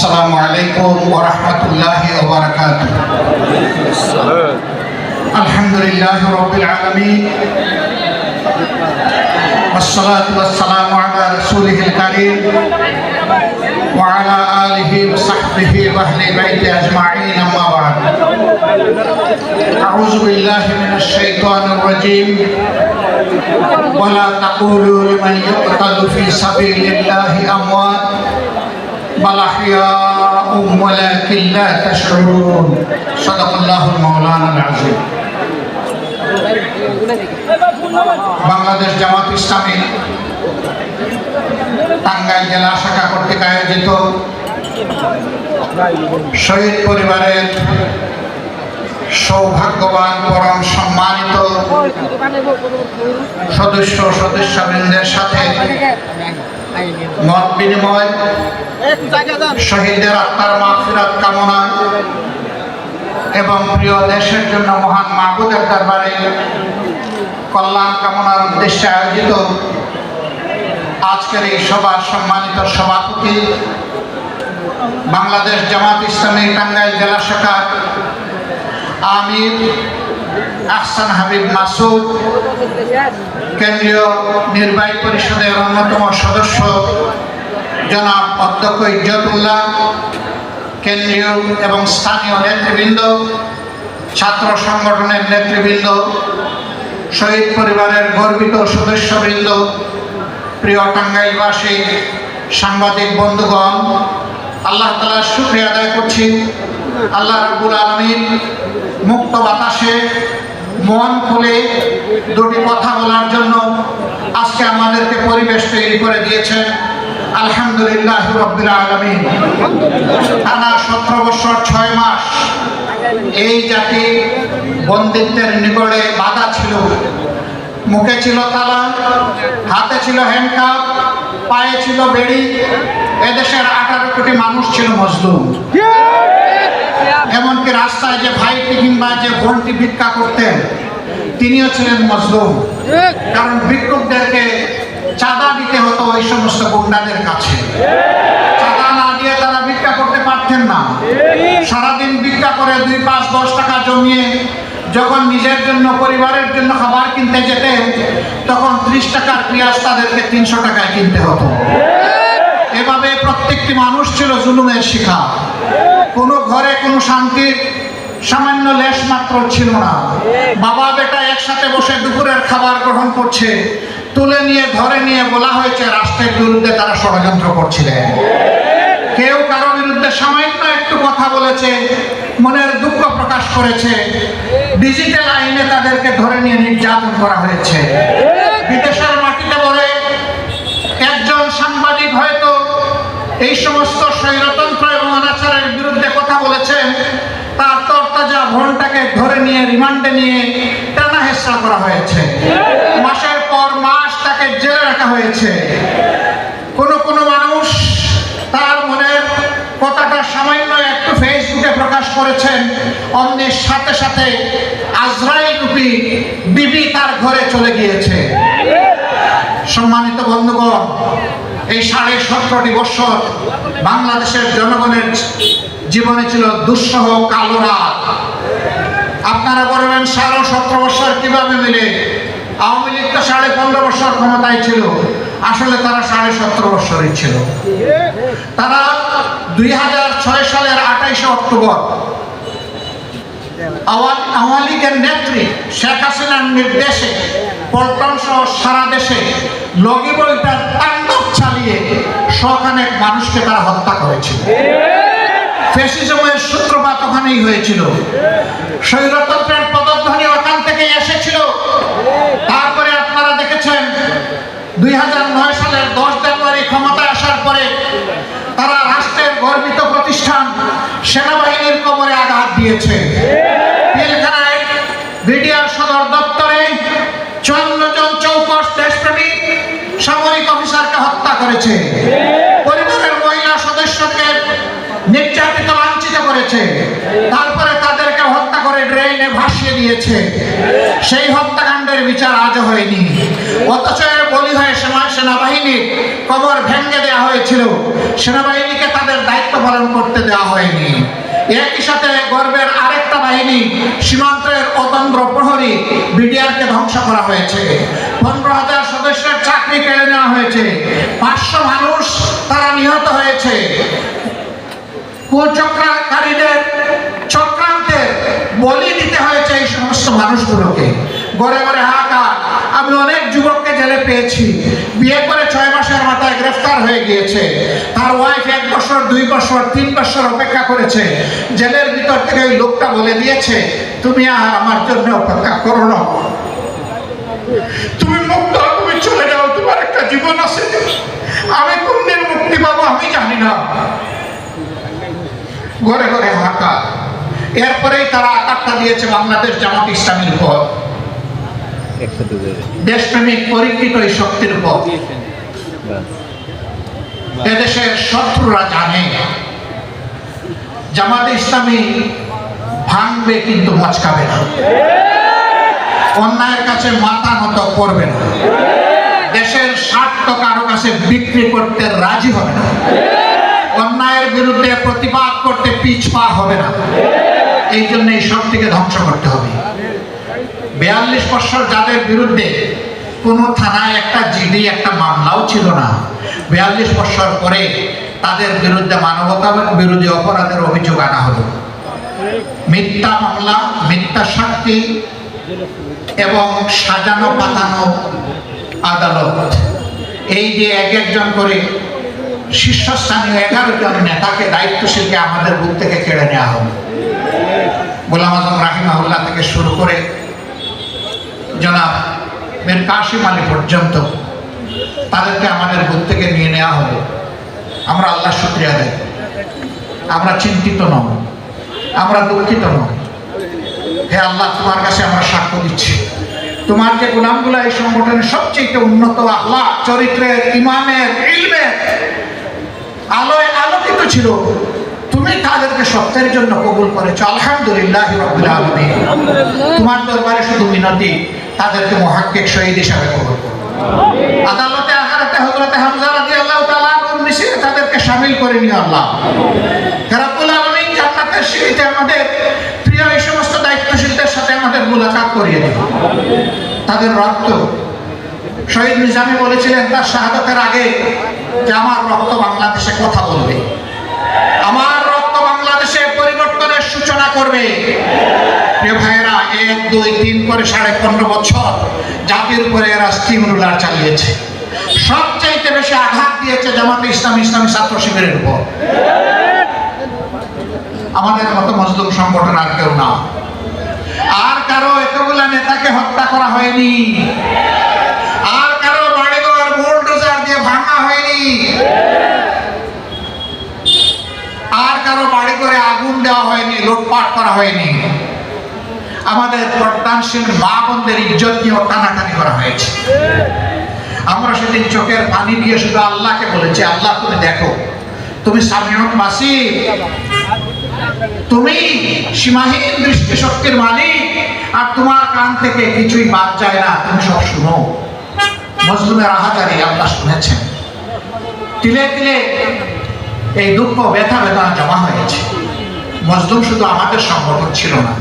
السلام عليكم ورحمة الله وبركاته الحمد لله رب العالمين والصلاة والسلام على رسوله الكريم وعلى آله وصحبه وأهل بيته أجمعين أما بعد أعوذ بالله من الشيطان الرجيم ولا تقولوا لمن يقتل في سبيل الله أموات بل أحياء ولكن لا تشعرون صدق الله المولانا العظيم বাংলাদেশ জামাত ইসলামী টাঙ্গাইল জেলা শাখা কর্তৃক আয়োজিত শহীদ পরিবারের সৌভাগ্যবান পরম সম্মানিত সদস্য সদস্যবৃন্দের সাথে মত বিনিময় শহীদদের আত্মার মাফিরাত কামনা এবং প্রিয় দেশের জন্য মহান মাহবুদের দরবারে কল্যাণ কামনার উদ্দেশ্যে আয়োজিত আজকের এই সভার সম্মানিত সভাপতি বাংলাদেশ জামাত ইসলামী টাঙ্গাইল জেলা শাখার আমির আহসান হাবিব মাসুদ, কেন্দ্রীয় নির্বাহী পরিষদের অন্যতম সদস্য জনাব অধ্যক্ষ ইজ্জতুল্লাহ, কেন্দ্রীয় এবং স্থানীয় নেতৃবৃন্দ, ছাত্র সংগঠনের নেতৃবৃন্দ, শহীদ পরিবারের গর্বিত সদস্যবৃন্দ, প্রিয় টাঙ্গাইলবাসী, সাংবাদিক বন্ধুগণ, আল্লাহ তালার শুক্রিয়া আদায় করছি। আল্লাহ রাবুল আলমিন মুক্ত বাতাসে মন খুলে দুটি কথা বলার জন্য আজকে আমাদেরকে পরিবেশ তৈরি করে দিয়েছেন আলহামদুলিল্লাহ রব্বিল আলমিন। টানা সতেরো বছর ছয় মাস এই জাতি বন্দিত্বের নিকটে বাধা ছিল। মুখে ছিল তালা, হাতে ছিল হ্যান্ডকাপ পায়ে ছিল বেড়ি, এদেশের আঠারো কোটি মানুষ ছিল মজলুম। এমনকি রাস্তায় যে ভাইটি কিংবা যে বোনটি ভিক্ষা করতেন তিনিও ছিলেন মজলুম। কারণ ভিক্ষুকদেরকে চাঁদা দিতে হতো ওই সমস্ত গুন্ডাদের কাছে। চাঁদা না দিয়ে তারা ভিক্ষা করতে পারতেন না। সারাদিন ভিক্ষা করে দুই পাঁচ দশ টাকা জমিয়ে যখন নিজের জন্য পরিবারের জন্য খাবার কিনতে যেতেন তখন ত্রিশ টাকার পেঁয়াজ তাদেরকে তিনশো টাকায় কিনতে হতো। এভাবে প্রত্যেকটি মানুষ ছিল জুলুমের শিখা কোনো ঘরে কোনো শান্তির সামান্য লেশ মাত্র ছিল না। বাবা বেটা একসাথে বসে দুপুরের খাবার গ্রহণ করছে, তুলে নিয়ে, ধরে নিয়ে বলা হয়েছে, রাষ্ট্রের বিরুদ্ধে তারা ষড়যন্ত্র করছিলেন কেউ কারও বিরুদ্ধে সামান্য একটু কথা বলেছে, মনের দুঃখ প্রকাশ করেছে। ডিজিটাল আইনে তাদেরকে ধরে নিয়ে নির্যাতন করা হয়েছে। বিদেশের মাটিতে বলে একজন সাংবাদিক হয়তো এই সমস্ত স্বৈরতন্ত্র এবং অনাচারের বিরুদ্ধে কথা বলেছেন তার ভনটাকে ধরে নিয়ে রিমান্ডে নিয়ে টানা হেসরা করা হয়েছে। মাসের পর মাস তাকে জেলে রাখা হয়েছে। কোনো কোনো মানুষ তার মনের কথাটা সামান্য একটু ফেসবুকে প্রকাশ করেছেন। অন্যের সাথে সাথে আজরাইল রূপী বিবি তার ঘরে চলে গিয়েছে। সম্মানিত বন্ধুগণ, এই সাড়ে সতেরোটি বছর বাংলাদেশের জনগণের জীবনে ছিল দুঃসহ কালো রাত। আপনারা বলবেন, সাড়ে সতেরো বছর কীভাবে মিলে? আওয়ামী লীগ তো সাড়ে পনেরো বছর ক্ষমতায় ছিল। আসলে তারা সাড়ে সতেরো বছরই ছিল। তারা দুই হাজার ছয় সালের আঠাইশে অক্টোবর আওয়া- আওয়ামী লীগের নেত্রী শেখ হাসিনার নির্দেশে পল্টন সহ সারা দেশে লগি বইটার তাণ্ডব চালিয়ে শখানেক মানুষকে তারা হত্যা করেছিল। ফেসিজমের সূত্রপাত ওখানেই হয়েছিল। স্বৈরতন্ত্রের পদধ্বনি ওখান থেকে এসেছিল। তারপরে আপনারা দেখেছেন, দুই হাজার নয় সালের দশ জানুয়ারি ক্ষমতায় আসার পরে তারা রাষ্ট্রের গর্বিত প্রতিষ্ঠান সেনাবাহিনীর কোমরে আঘাত দিয়েছে। পিলখানায় বিডিআর সদর দপ্তরে চুয়ান্ন জন চৌকস দেশপ্রেমিক সামরিক অফিসারকে হত্যা করেছে। নির্যাতিত, লাঞ্ছিত করেছে। তারপরে তাদেরকে হত্যা করে ড্রেনে ভাসিয়ে দিয়েছে। সেই হত্যাকাণ্ডের বিচার আজও হয়নি। অথচ এর বলি হয়ে সেনা- সেনাবাহিনীর কবর ভেঙে দেওয়া হয়েছিল। সেনাবাহিনীকে তাদের দায়িত্ব পালন করতে দেওয়া হয়নি। একই সাথে গর্বের আরেকটা বাহিনী, সীমান্তের অতন্ত্র প্রহরী বিডিআরকে ধ্বংস করা হয়েছে। পনেরো হাজার সদস্যের চাকরি কেড়ে নেওয়া হয়েছে। পাঁচশো মানুষ তারা নিহত হয়েছে। কুচক্রাকারীদের চক্রান্তে বলি দিতে হয়েছে এই সমস্ত মানুষগুলোকে। গড়ে গড়ে হাহাকার। আমি অনেক যুবককে জেলে পেয়েছি। বিয়ে করে ছয় মাসের মাথায় গ্রেফতার হয়ে গিয়েছে। তার ওয়াইফ এক বছর, দুই বছর, তিন বছর অপেক্ষা করেছে। জেলের ভিতর থেকে ওই লোকটা বলে দিয়েছে, তুমি আর আমার জন্য অপেক্ষা করো না। তুমি মুক্ত, তুমি চলে যাও, তোমার একটা জীবন আছে। আমি কোনদিন মুক্তি পাবো আমি জানি না। ঘরে ঘরে হাঁকা এরপরেই তারা আকারটা দিয়েছে বাংলাদেশ জামাত ইসলামীর উপর দেশপ্রেমিক পরীক্ষিত এই শক্তির উপর এদেশের শত্রুরা জানে। জামাত ইসলামী ভাঙবে কিন্তু মচকাবে না। অন্যায়ের কাছে মাথা নত করবে না। দেশের স্বার্থ কারও কাছে বিক্রি করতে রাজি হবে না। অন্যায়ের বিরুদ্ধে প্রতিবাদ করতে পিছ পিছপা হবে না। এই জন্য এই শক্তিকে ধ্বংস করতে হবে। বিয়াল্লিশ বছর যাদের বিরুদ্ধে কোনো থানায় একটা জিডি, একটা মামলাও ছিল না, বিয়াল্লিশ বছর পরে তাদের বিরুদ্ধে মানবতা বিরোধী অপরাধের অভিযোগ আনা হলো। মিথ্যা মামলা, মিথ্যা সাক্ষী এবং সাজানো পাতানো আদালত। এই যে এক একজন করে শীর্ষস্থানীয় এগারো জন নেতাকে দায়িত্বশীলকে আমাদের বুক থেকে কেড়ে নেওয়া হবে গোলাম আজম রাহিমাহুল্লাহ থেকে শুরু করে জনাব মীর কাশিম আলী পর্যন্ত তাদেরকে আমাদের বুথ থেকে নিয়ে নেওয়া হলো। আমরা আল্লাহ শুক্রিয়া দেয় আমরা চিন্তিত নই আমরা দুঃখিত নই হে আল্লাহ, তোমার কাছে আমরা সাক্ষ্য দিচ্ছি। তোমার যে গোলামগুলো এই সংগঠনের সবচেয়ে উন্নত আল্লাহ চরিত্রের, ইমানের, ইলমের আলোয় আলোকিত ছিল। তুমি তাদেরকে সত্যের জন্য কবুল করেছ। আলহামদুলিল্লাহ তোমার দরবারে শুধু মিনতি তাদেরকে মহাক্কিক শহীদ হিসাবে কবুল করো। আদালতে আখারাতে হযরতে হামজা রাদিয়াল্লাহু তাআলা আনহুর মিছিলে তাদেরকে শামিল করে নিও আল্লাহ। রাব্বুল আলামিন জান্নাতের সিঁড়িতে আমাদের প্রিয় এই সমস্ত দায়িত্বশীলদের সাথে আমাদের মুলাকাত করিয়ে দিন তাদের রক্ত শহীদ নিজামী বলেছিলেন, তার শাহাদাতের আগে যে আমার রক্ত বাংলাদেশে কথা বলবে, আমার রক্ত বাংলাদেশে পরিবর্তনের সূচনা করবে। প্রিয় ভাইয়েরা, এক, দুই, তিন করে সাড়ে পনেরো বছর জাতির উপরে এরা স্টিম রুলার চালিয়েছে। সবচাইতে বেশি আঘাত দিয়েছে জামাতে ইসলাম ইসলামী ছাত্র শিবিরের উপর। আমাদের মতো মজলুম সংগঠন আর কেউ না। আর কারও এতগুলা নেতাকে হত্যা করা হয়নি আর কারও বাড়িঘর বুলডোজার দিয়ে ভাঙা হয়নি আর কারও বাড়ি করে আগুন দেওয়া লুটপাট করা হয়নি। আমাদের প্রদানশীল মা বোনদের ইজ্জত নিয়ে টানাটানি করা হয়েছে। আমরা সেদিন চোখের পানি দিয়ে শুধু আল্লাহকে বলেছি, আল্লাহ, তুমি দেখো, তুমি সামিউন মাসি তুমি সীমাহীন দৃষ্টিশক্তির মালিক। আর তোমার কান থেকে কিছুই বাদ যায় না। তুমি সব শুনো। মজলুমের আহাজারি আল্লাহ শুনেছেন। তিলে তিলে এই দুঃখ, ব্যথা, বেদনা জমা হয়েছে। মজলুম শুধু আমাদের সংগঠন ছিল না।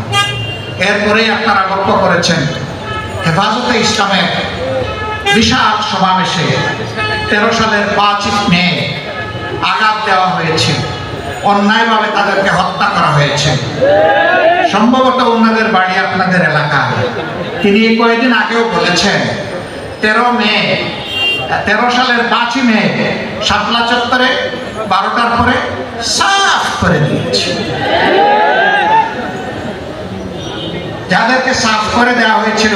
এরপরেই আপনারা গল্প করেছেন, হেফাজতে ইসলামের বিশাল সমাবেশে তেরো সালের পাঁচ মে আঘাত দেওয়া হয়েছে। অন্যায়ভাবে তাদেরকে হত্যা করা হয়েছে। সম্ভবত ওনাদের বাড়ি আপনাদের এলাকায়। তিনি কয়েকদিন আগেও বলেছেন, তেরো মে, তেরো সালের পাঁচই মে শাপলা চত্বরে বারোটার পরে সাফ করে দিয়েছে যাদেরকে সাফ করে দেওয়া হয়েছিল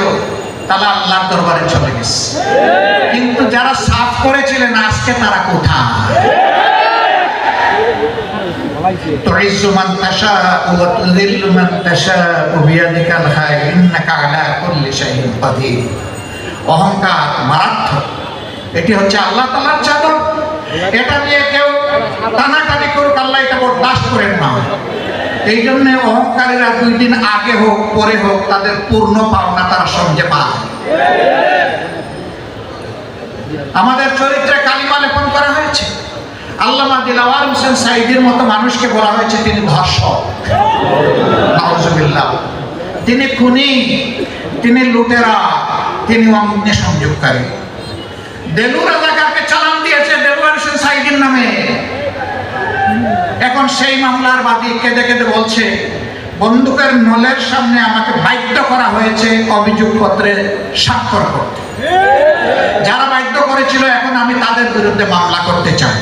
তারা আল্লাহর দরবারে চলে গেছে কিন্তু যারা সাফ করেছিলেন আজকে তারা কোথায় تعز من تشاء وتذل من تشاء بيدك الخير انك على كل شيء قدير অহংকার মারাত্মক এটি হচ্ছে আল্লাহ তালার চাদর এটা নিয়ে কেউ টানাটানি করুক, আল্লাহ এটা বরদাস্ত করেন না। এই জন্য অহংকারীরা দুই দিন আগে হোক, পরে হোক, তাদের পূর্ণ পাওনা তারা সঙ্গে পায়। আমাদের চরিত্রে কালিমা লেপন করা হয়েছে। আল্লামা দিলাওয়ার হোসেন সাইদির মতো মানুষকে বলা হয়েছে, তিনি ধর্ষক। তিনি খুনি, তিনি লুটেরা, তিনি অগ্নি সংযোগকারী দেলু রাজাকারকে চালান সাইদির নামে। এখন সেই মামলার বাদী কেঁদে কেঁদে বলছে, বন্দুকের নলের সামনে আমাকে বাধ্য করা হয়েছে অভিযোগপত্রে স্বাক্ষর করতে। যারা বাধ্য করেছিল, এখন আমি তাদের বিরুদ্ধে মামলা করতে চাই।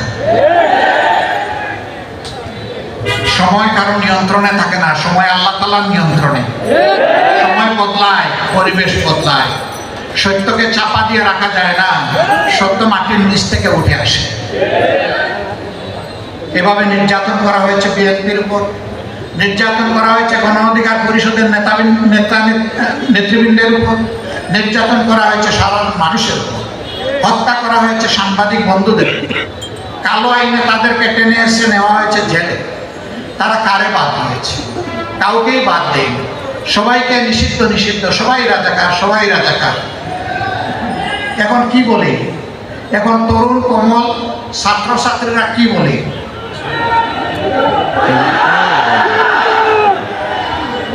সময় কারও নিয়ন্ত্রণে থাকে না, সময় আল্লাহ তালার নিয়ন্ত্রণে। সময় বদলায়, পরিবেশ বদলায়। সত্যকে চাপা দিয়ে রাখা যায় না, সত্য মাটির নিচ থেকে উঠে আসে। এভাবে নির্যাতন করা হয়েছে বিএনপির উপর। নির্যাতন করা হয়েছে গণ অধিকার পরিষদের নেতা নেতা নেতৃবৃন্দের উপর। নির্যাতন করা হয়েছে সাধারণ মানুষের উপর। হত্যা করা হয়েছে সাংবাদিক বন্ধুদের কালো আইনে তাদেরকে টেনে এসে নেওয়া হয়েছে জেলে। তারা কারে বাদ দিয়েছে? কাউকেই বাদ দেয়নি। সবাইকে নিষিদ্ধ নিষিদ্ধ, সবাই রাজাকার সবাই রাজাকার। এখন কি বলে? এখন তরুণ, কমল, ছাত্রছাত্রীরা কি বলে?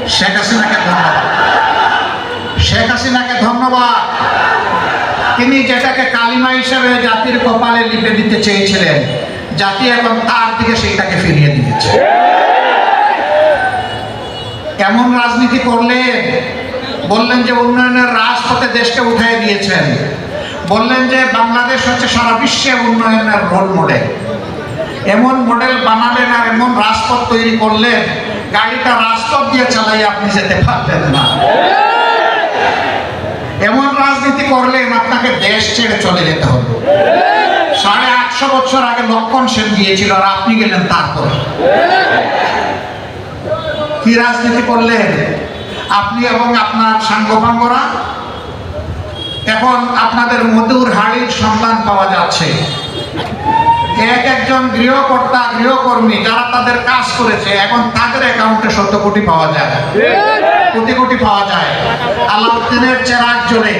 শেখ হাসিনাকে ধন্যবাদ। শেখ হাসিনাকে ধন্যবাদ। তিনি যেটাকে কালিমা হিসেবে জাতির কপালে লিপে দিতে চেয়েছিলেন, জাতি এখন তার দিকে সেইটাকে ফিরিয়ে দিয়েছে। এমন রাজনীতি করলেন, বললেন যে উন্নয়নের রাজপথে দেশকে উঠাই দিয়েছেন। বললেন যে বাংলাদেশ হচ্ছে সারা বিশ্বে উন্নয়নের রোল মডেল এমন মডেল বানালেন আর এমন রাজপথ তৈরি করলেন, গাড়িটা রাজপথ দিয়ে চালাই আপনি যেতে পারবেন না। এমন রাজনীতি করলেন, আপনাকে দেশ ছেড়ে চলে যেতে হবে। সাড়ে আটশো বছর আগে লক্ষণ সেন গিয়েছিল আর আপনি গেলেন তারপরে। কি রাজনীতি করলেন? আপনি এবং আপনার সাঙ্গপাঙ্গরা এখন আপনাদের মধুর হাড়ির সন্ধান পাওয়া যাচ্ছে। এক একজন গৃহকর্তা, গৃহকর্মী যারা তাদের কাজ করেছে, এখন তাদের অ্যাকাউন্টে শত কোটি পাওয়া যায়। কোটি কোটি পাওয়া যায়। আলাউদ্দিনের চেরাগ জোরে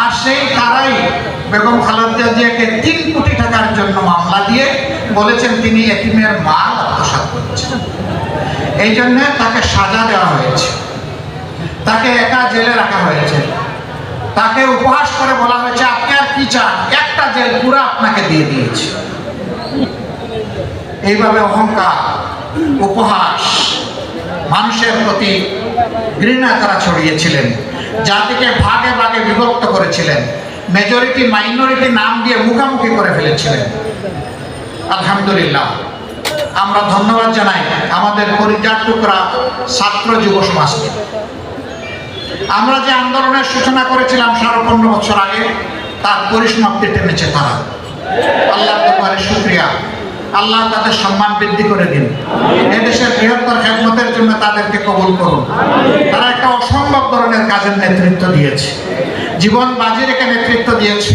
আর সেই তারাই বেগম খালেদা জিয়াকে তিন কোটি টাকার জন্য মামলা দিয়ে বলেছেন তিনি এতিমের মাল আত্মসাৎ করেছেন। এই জন্য তাকে সাজা দেওয়া হয়েছে। তাকে একা জেলে রাখা হয়েছে। তাকে উপহাস করে বলা হয়েছে, আপনি আর কি চান? একটা জেল পুরো আপনাকে দিয়ে দিয়েছে। এইভাবে অহংকার, উপহাস মানুষের প্রতি ঘৃণা তারা ছড়িয়েছিলেন, জাতিকে ভাগে ভাগে বিভক্ত করেছিলেন মেজরিটি মাইনরিটি নাম দিয়ে মুখামুখি করে ফেলেছিলেন। আলহামদুলিল্লাহ, আমরা ধন্যবাদ জানাই আমাদের পরিজার টুকরা ছাত্র যুব সমাজকে। আমরা যে আন্দোলনের সূচনা করেছিলাম সাড়ে পনেরো বছর আগে তার পরিসমাপ্তি টেনেছে তারা। আল্লাহ দরবারে শুক্রিয়া। আল্লাহ তাদের সম্মান বৃদ্ধি করে দিন। এদেশের বৃহত্তর খেদমতের জন্য তাদেরকে কবুল করুন। তারা একটা অসম্ভব ধরনের কাজের নেতৃত্ব দিয়েছে। জীবন বাজি রেখে নেতৃত্ব দিয়েছে।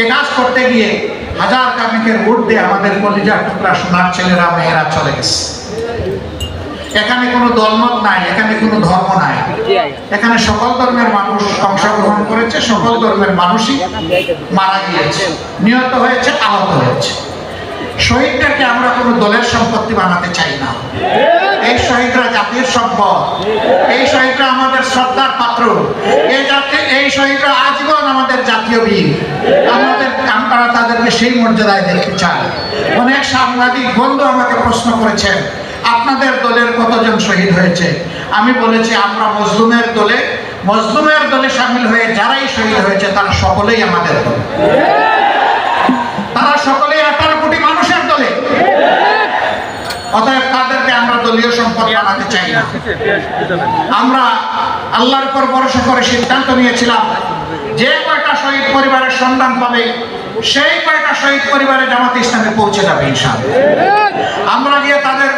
এ কাজ করতে গিয়ে হাজার কামিকের ভোট দিয়ে আমাদের কলিজার টুকরা সোনার ছেলেরা মেয়েরা চলে গেছে। এখানে কোনো দলমত নাই এখানে কোনো ধর্ম নাই। এখানে সকল ধর্মের মানুষ অংশগ্রহণ করেছে সকল ধর্মের মানুষই মারা গিয়েছে নিহত হয়েছে আহত হয়েছে। শহীদদেরকে আমরা কোনো দলের সম্পত্তি বানাতে চাই না। এই শহীদরা জাতির সম্পদ। এই শহীদরা আমাদের শ্রদ্ধার পাত্র। এই জাতি এই শহীদরা আজীবন আমাদের জাতীয় বীর। আমাদের আমরা তাদেরকে সেই মর্যাদায় দেখতে চাই অনেক সাংবাদিক বন্ধু আমাকে প্রশ্ন করেছেন আপনাদের দলের কতজন শহীদ হয়েছে? আমি বলেছি, আমরা মজলুমের দলে মজলুমের দলে সামিল হয়ে যারাই শহীদ হয়েছে, তারা সকলেই আমাদের দল। তারা সকলেই আঠারো কোটি মানুষের দলে। অতএব তাদেরকে আমরা দলীয় সম্পদ বানাতে চাই না। আমরা আল্লাহর উপর ভরসা করে সিদ্ধান্ত নিয়েছিলাম, যে কয়টা শহীদ পরিবারের সন্ধান পাবে সেই কয়টা শহীদ পরিবারে জামাতে ইসলামে পৌঁছে যাবে ইনশাআল্লাহ। আমরা গিয়ে তাদের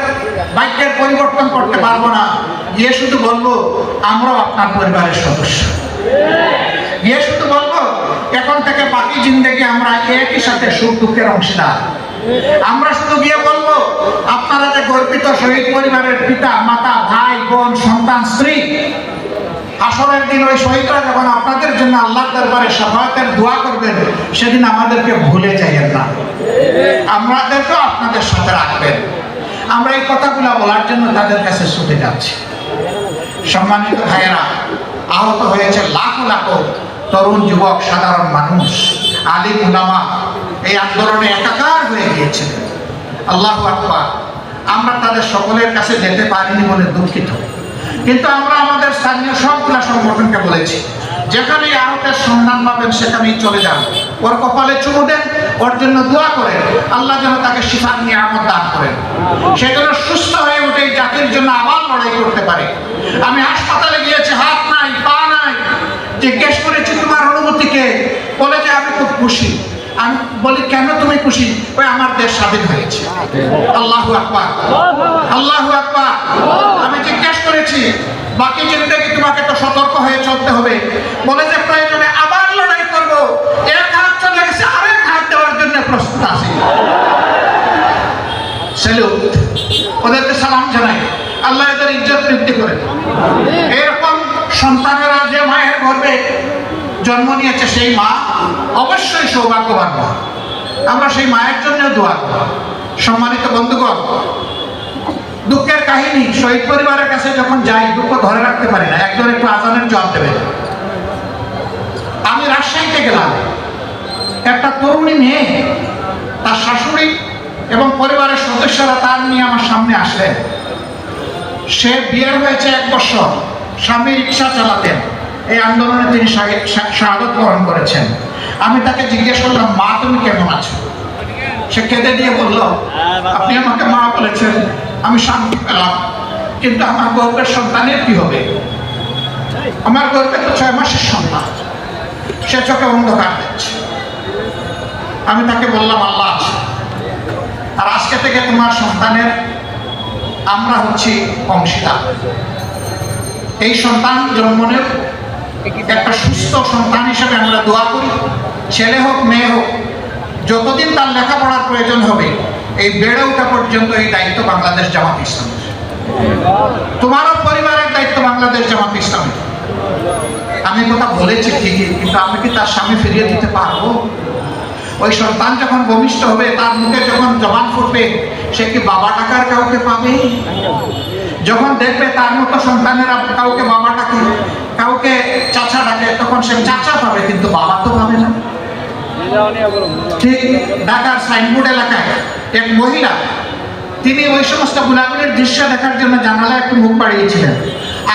বাক্যের পরিবর্তন করতে পারব না। গিয়ে শুধু বলব, আমরাও আপনার পরিবারের সদস্য। গিয়ে শুধু বলব, এখন থেকে বাকি জিন্দগি আমরা একই সাথে সুখ দুঃখের অংশীদার। আমরা শুধু গিয়ে বলব, আপনারা যে গর্বিত শহীদ পরিবারের পিতা, মাতা, ভাই, বোন, সন্তান, স্ত্রী আসরের দিন ওই শহীদরা যখন আপনাদের জন্য আল্লাহ দরবারে সহায়তের দোয়া করবেন, সেদিন আমাদেরকে ভুলে যাইয়েন না। আমাদেরকেও আপনাদের সাথে রাখবেন। আমরা এই কথাগুলো বলার জন্য তাদের কাছে ছুটে যাচ্ছি। সম্মানিত ভাইয়েরা, আহত হয়েছে লাখো লাখো তরুণ যুবক, সাধারণ মানুষ, আলিম উলামা। এই আন্দোলনে একাকার হয়ে গিয়েছিলেন। আল্লাহ আকবার। আমরা তাদের সকলের কাছে যেতে পারিনি বলে দুঃখিত। কিন্তু আমরা আমাদের স্থানীয় সবগুলা সংগঠনকে বলেছি, যেখানে আহতের সন্ধান পাবেন সেখানেই চলে যান। ওর কপালে চুমু দেন, ওর জন্য দোয়া করেন, আল্লাহ যেন তাকে শিফার নিয়ে আমদ দান করেন। সে যেন সুস্থ হয়ে উঠে জাতির জন্য আবার লড়াই করতে পারে। আমি হাসপাতালে গিয়েছি, হাত নাই, পা নাই। জিজ্ঞেস করেছি, তোমার অনুভূতিকে বলে যে, আমি খুব খুশি। আমি বলি, কেন তুমি খুশি? ওই আমার দেশ স্বাধীন হয়েছে। আল্লাহ আকবার। আল্লাহ আকবার। আমি জিজ্ঞেস করেছি, বাকি জিন্দগি তোমাকে তো সতর্ক হয়ে চলতে হবে? বলে যে, প্রয়োজনে আবার লড়াই করব। এক হাত চলে গেছে, আরেক হাত দেওয়ার জন্য প্রস্তুত আছি। সেলুট, ওদেরকে সালাম জানাই। আল্লাহ এদের ইজ্জত বৃদ্ধি করে। এরকম সন্তানেরা যে মায়ের গর্বে জন্ম নিয়েছে সেই মা, অবশ্যই সৌভাগ্যবান মা। আমরা সেই মায়ের জন্য দোয়া সম্মানিত বন্ধুগণ, দুঃখের কাহিনী, শহীদ পরিবারের কাছে যখন যাই, দুঃখ ধরে রাখতে পারি না। একজন একটু আজানের জবাব দেবে। আমি রাজশাহীতে গেলাম। একটা তরুণী মেয়ে, তার শাশুড়ি এবং পরিবারের সদস্যরা তার নিয়ে আমার সামনে আসলেন। সে বিয়ের হয়েছে এক বছর, স্বামী রিক্সা চালাতেন। এই আন্দোলনে তিনি শাহাদত বরণ করেছেন। আমি তাকে জিজ্ঞেস করলাম, মা, তুমি কেমন আছো? সে কেঁদে দিয়ে বলল, আপনি আমাকে মা বলেছেন, আমি শান্তি পেলাম, কিন্তু আমার গর্বের সন্তানের কি হবে? আমার গর্বের তো ছয় মাসের সন্তান। সে চোখে অন্ধকার দিচ্ছে আমি তাকে বললাম, আল্লাহ আছে। আর আজকে থেকে তোমার সন্তানের আমরা হচ্ছি অংশীদার। এই সন্তান জন্মনের একটা সুস্থ সন্তান হিসেবে আমরা দোয়া করি? ছেলে হোক, মেয়ে হোক, যতদিন তার লেখাপড়ার প্রয়োজন হবে, এই বেড়ে ওঠা পর্যন্ত এই দায়িত্ব বাংলাদেশ জামাত ইসলামের। তোমারও পরিবারের দায়িত্ব বাংলাদেশ জামাত ইসলামের। আমি কথা বলেছি ঠিকই, কিন্তু আমি কি তার স্বামী ফিরিয়ে দিতে পারব? ওই সন্তান যখন ভূমিষ্ঠ হবে, তার মুখে যখন জবান ফুটবে, সে কি বাবা টাকার কাউকে পাবে? যখন দেখবে তার মতো সন্তানেরা কাউকে বাবা ডাকে কাউকে চাচা ডাকে, তখন সে চাচা পাবে, কিন্তু বাবা তো পাবে না। ঠিক ঢাকার সাইনবোর্ড এলাকায় এক মহিলা, তিনি ওই সমস্ত গুলাগুলির দৃশ্য দেখার জন্য জানালা একটু মুখ বাড়িয়েছিলেন।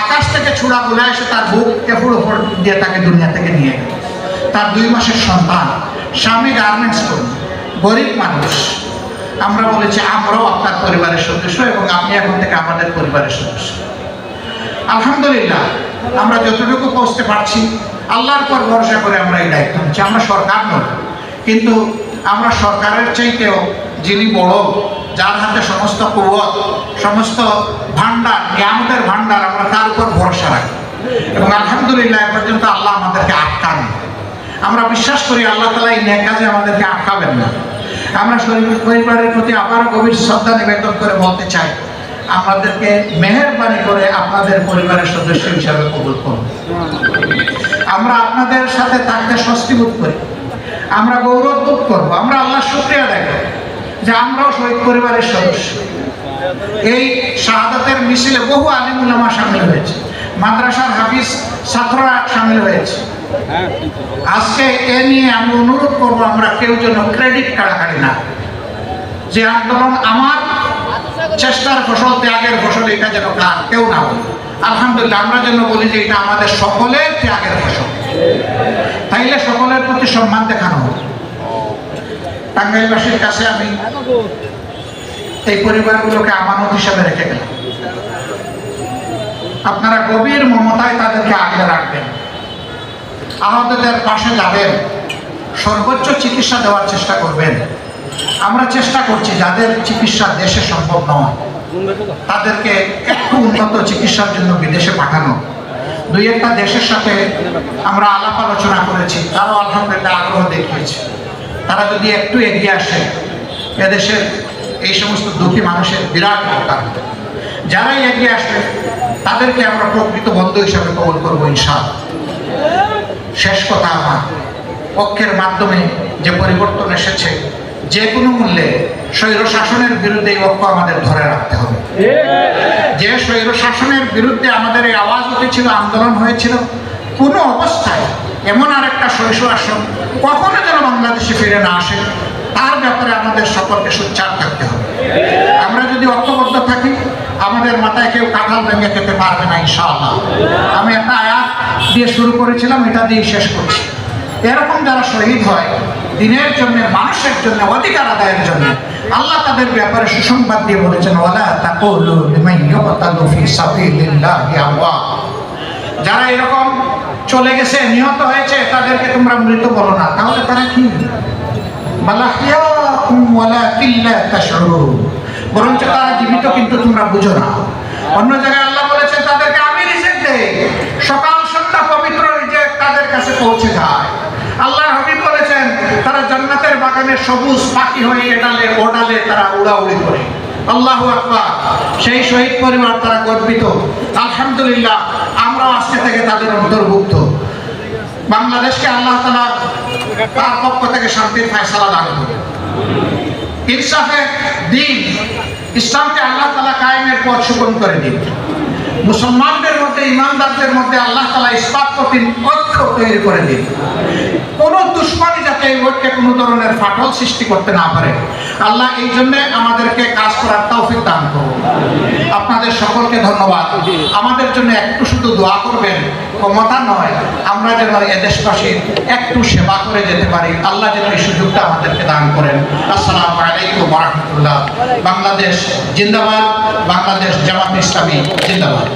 আকাশ থেকে ছোড়া গুলা এসে তার বুক এফুড় ওপর দিয়ে তাকে দুনিয়া থেকে নিয়ে গেল। তার দুই মাসের সন্তান, স্বামী গার্মেন্টস কর্মী গরিব মানুষ। আমরা বলেছি, আমরাও আপনার পরিবারের সদস্য এবং আপনি এখন থেকে আমাদের পরিবারের সদস্য। আলহামদুলিল্লাহ আমরা যতটুকু পৌঁছতে পারছি, আল্লাহর পর ভরসা করে আমরা এই দায়িত্ব নিচ্ছি। আমরা সরকার নই, কিন্তু আমরা সরকারের চাইতেও যিনি বড়, যার হাতে সমস্ত কুয়ত সমস্ত ভান্ডার নিয়ামতের ভান্ডার আমরা তার উপর ভরসা রাখি। এবং আলহামদুলিল্লাহ পর্যন্ত আল্লাহ আমাদেরকে আটকান আমরা বিশ্বাস করি আল্লাহ তালা এই কাজে আমাদেরকে আটকাবেন না। আমরা শরীর পরিবারের প্রতি আবারও গভীর শ্রদ্ধা নিবেদন করে বলতে চাই আমাদেরকে মেহরবানি করে আপনাদের পরিবারের সদস্য হিসাবে কবুল করুন। আমরা আপনাদের সাথে থাকতে স্বস্তি বোধ করি। আমরা গৌরব বোধ করব। আমরা আল্লাহ শুক্রিয়া দেখো যে আমরাও শহীদ পরিবারের সদস্য। এই শাহাদাতের মিছিলে বহু আলিমুলামা সামিল হয়েছে। মাদ্রাসার হাফিজ ছাত্ররা সামিল হয়েছে। আজকে এ নিয়ে আমি অনুরোধ করব, আমরা কেউ যেন ক্রেডিট কাড়াকাড়ি না যে আন্দোলন আমার চেষ্টার ফসল, ত্যাগের ফসল, এটা যেন কার কেউ না বলে। আলহামদুলিল্লাহ, আমরা যেন বলি যে এটা আমাদের সকলের ত্যাগের ফসল। তাইলে সকলের প্রতি সম্মান দেখানো হবে টাঙ্গাইলবাসীর কাছে আমি এই পরিবারগুলোকে আমানত হিসাবে রেখে গেলাম। আপনারা গভীর মমতায় তাদেরকে আগলে রাখবেন। আহতদের পাশে যাবেন। সর্বোচ্চ চিকিৎসা দেওয়ার চেষ্টা করবেন। আমরা চেষ্টা করছি, যাদের চিকিৎসা দেশে সম্ভব নয়, তাদেরকে একটু উন্নত চিকিৎসার জন্য বিদেশে পাঠানো। দুই একটা দেশের সাথে আমরা আলাপ আলোচনা করেছি, তারাও আলহামদুলিল্লাহ আগ্রহ দেখিয়েছে। তারা যদি একটু এগিয়ে আসে এদেশের এই সমস্ত দুঃখী মানুষের বিরাট উপকার যারাই এগিয়ে আসবে, তাদেরকে আমরা প্রকৃত বন্ধু হিসাবে কবল করব ইনশাল শেষ কথা আমার, পক্ষের মাধ্যমে যে পরিবর্তন এসেছে যে কোনো মূল্যে স্বৈর শাসনের বিরুদ্ধে এই ঐক্য আমাদের ধরে রাখতে হবে। যে স্বৈর শাসনের বিরুদ্ধে আমাদের এই আওয়াজ উঠেছিল, আন্দোলন হয়েছিল, কোনো অবস্থায় এমন আর একটা স্বৈর শাসন কখনো যেন বাংলাদেশে ফিরে না আসে, তার ব্যাপারে আমাদের সকলকে সোচ্চার থাকতে হবে। আমরা যদি ঐক্যবদ্ধ থাকি, আমাদের মাথায় কেউ কাঁঠাল ভেঙে খেতে পারবে না, ইনশাআল্লাহ। আমি একটা আয়াত দিয়ে শুরু করেছিলাম, এটা দিয়ে শেষ করছি। এরকম যারা শহীদ হয় দিনের জন্য, মানুষের জন্য, অধিকার আদায়ের জন্য। আল্লাহ তাদের ব্যাপারে সুসংবাদ দিয়ে বলেছেন, ওয়ালা তাকুলু লিমান ইউকতালু ফি যারা এরকম চলে গেছে, নিহত হয়েছে, তাদেরকে তোমরা মৃত বলো না। তাহলে তারা কি? বরঞ্চ তারা জীবিত, কিন্তু তোমরা বুঝো না। অন্য জায়গায় আল্লাহ বলেছে তাদেরকে আমি রিজেক্ট সকাল সন্ধ্যা পবিত্র রিজেক্ট তাদের কাছে পৌঁছে যায়। আল্লাহ বলেছেন তারা জান্নাতের বাগানে সবুজ পাখি হয়ে এডালে ওডালে তারা উড়াউড়ি করে। আল্লাহু আকবার। সেই শহীদ পরিবার তারা গর্বিত। আলহামদুলিল্লাহ আমরাও আজকে থেকে তাদের অন্তর্ভুক্ত। বাংলাদেশকে আল্লাহ তালা তার পক্ষ থেকে শান্তির ফয়সালা দান করুন। ইনসাফের দিন, ইসলামকে আল্লাহ তালা কায়েমের পথ সুগম করে দিন। মুসলমানদের মধ্যে, ইমানদারদের মধ্যে আল্লাহ তালা ইস্পাত কঠিন ঐক্য তৈরি করে দিন কোন দুশ্মনী যাতে এই ঐক্যে কোনো ধরনের ফাটল সৃষ্টি করতে না পারে, আল্লাহ এই জন্য আমাদেরকে কাজ করার তৌফিক দান করুন। আপনাদের সকলকে ধন্যবাদ। আমাদের জন্য একটু শুধু দোয়া করবেন ক্ষমতা নয়। আমরা যেন এদেশবাসীর একটু সেবা করে যেতে পারি। আল্লাহ যেন এই সুযোগটা আমাদেরকে দান করেন। আসসালামু আলাইকুম রহমতুল্লাহ। বাংলাদেশ জিন্দাবাদ, বাংলাদেশ জামাত ইসলামী জিন্দাবাদ।